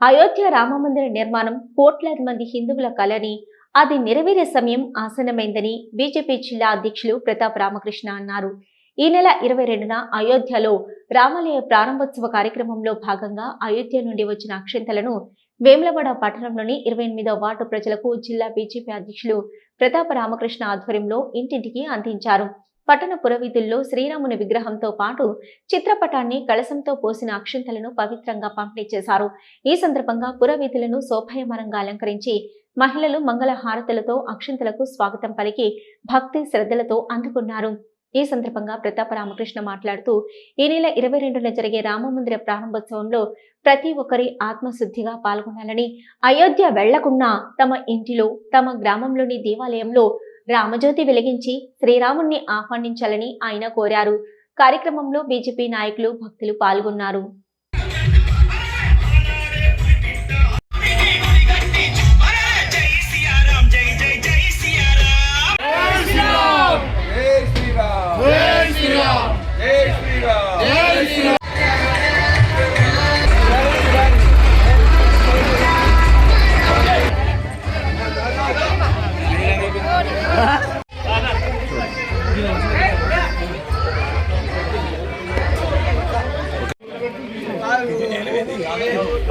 అయోధ్య రామమందిర నిర్మాణం కోట్లాది మంది హిందువుల కలని అది నెరవేరే సమయం ఆసన్నమైందని బీజేపీ జిల్లా అధ్యక్షులు ప్రతాప్ రామకృష్ణ అన్నారు. ఈ నెల ఇరవై రెండున అయోధ్యలో రామాలయ ప్రారంభోత్సవ కార్యక్రమంలో భాగంగా అయోధ్య నుండి వచ్చిన అక్షంతలను వేములవాడ పట్టణంలోని ఇరవై ఎనిమిదో వార్డు ప్రజలకు జిల్లా బీజేపీ అధ్యక్షులు ప్రతాప్ రామకృష్ణ ఆధ్వర్యంలో ఇంటింటికి అందించారు. పట్టణ పురవీధుల్లో శ్రీరాముని విగ్రహంతో పాటు చిత్రపటాన్ని కలశంతో పోసిన అక్షంతలను పవిత్రంగా పంపిణీ చేశారు. ఈ సందర్భంగా పురవీధులను శోభాయమానంగా అలంకరించి మహిళలు మంగళ హారతులతో అక్షంతలకు స్వాగతం పలికి భక్తి శ్రద్ధలతో అందుకున్నారు. ఈ సందర్భంగా ప్రతాప రామకృష్ణ మాట్లాడుతూ ఈ నెల ఇరవై రెండున జరిగే రామమందిర ప్రారంభోత్సవంలో ప్రతి ఒక్కరి ఆత్మశుద్ధిగా పాల్గొనాలని అయోధ్య వెళ్ళకుండా తమ ఇంటిలో తమ గ్రామంలోని దేవాలయంలో రామజ్యోతి వెలిగించి శ్రీరాముణ్ణి ఆహ్వానించాలని ఆయన కోరారు. కార్యక్రమంలో బీజేపీ నాయకులు భక్తులు పాల్గొన్నారు.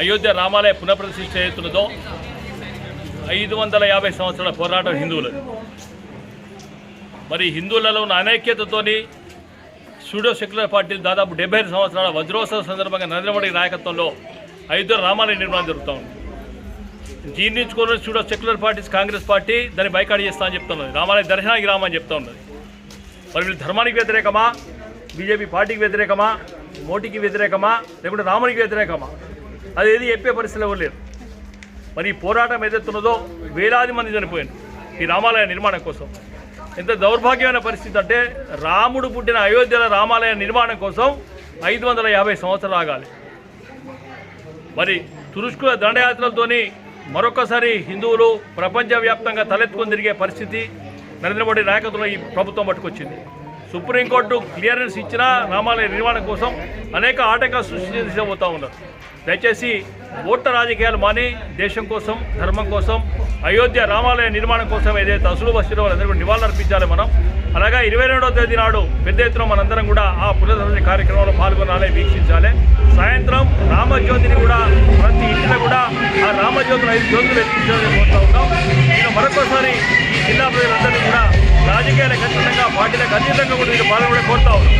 అయోధ్య రామాలయ పునఃప్రతిష్ఠ చేస్తున్నదో ఐదు వందల యాభై సంవత్సరాల పోరాటం హిందువులు. మరి హిందువులలో ఉన్న అనైక్యతతోని సూడో సెక్యులర్ పార్టీలు దాదాపు డెబ్బై ఐదు సంవత్సరాల వజ్రోత్సవ సందర్భంగా నరేంద్ర మోడీ నాయకత్వంలో అయోధ్య రామాలయ నిర్మాణం జరుగుతూ ఉంది. జీర్ణించుకున్న pseudo secular parties Congress party దాన్ని బైకాట్ చేస్తా అని చెప్తున్నది రామాలయ దర్శనానికి రామని చెప్తా ఉన్నది. మరి వీళ్ళు ధర్మానికి వ్యతిరేకమా? బీజేపీ పార్టీకి వ్యతిరేకమా? మోటీకి వ్యతిరేకమా? లేకుంటే రామునికి వ్యతిరేకమా? అది ఏది చెప్పే పరిస్థితులు ఎవరు లేరు. మరి ఈ పోరాటం ఏదైతున్నదో వేలాది మంది చనిపోయారు ఈ రామాలయ నిర్మాణం కోసం. ఎంత దౌర్భాగ్యమైన పరిస్థితి అంటే రాముడు పుట్టిన అయోధ్యల రామాలయ నిర్మాణం కోసం ఐదు వందల యాభై సంవత్సరాలు ఆగాలి. మరి తురుష్కుల దండయాత్రలతోని మరొకసారి హిందువులు ప్రపంచవ్యాప్తంగా తలెత్తుకొని తిరిగే పరిస్థితి నరేంద్ర మోడీ నాయకత్వంలో ఈ ప్రభుత్వం పట్టుకొచ్చింది. సుప్రీంకోర్టు క్లియరెన్స్ ఇచ్చిన రామాలయ నిర్మాణం కోసం అనేక ఆటంకాలు సృష్టి తీసుకుపోతూ ఉన్నారు. దయచేసి ఓట్ల రాజకీయాలు మాని దేశం కోసం ధర్మం కోసం అయోధ్య రామాలయ నిర్మాణం కోసం ఏదైతే అసలు వచ్చిన వాళ్ళందరూ కూడా నివాళులు అర్పించాలి మనం. అలాగే ఇరవై రెండవ తేదీ నాడు పెద్ద ఎత్తున మనందరం కూడా ఆ పునరుద్ధరణ కార్యక్రమంలో పాల్గొనాలి వీక్షించాలి. సాయంత్రం రామజ్యోతిని కూడా ప్రతి ఇంటిలో కూడా ఆ రామజ్యోతిని ఐదు జ్యోతులు వెలిగించాలని కోరుతా ఉన్నాం. నేను మరొకసారి ఈ జిల్లా ప్రజలందరూ కూడా రాజకీయాలకు అతీతంగా పార్టీలకు అతీతంగా కూడా మీరు పాల్గొనే కోరుతా ఉన్నాం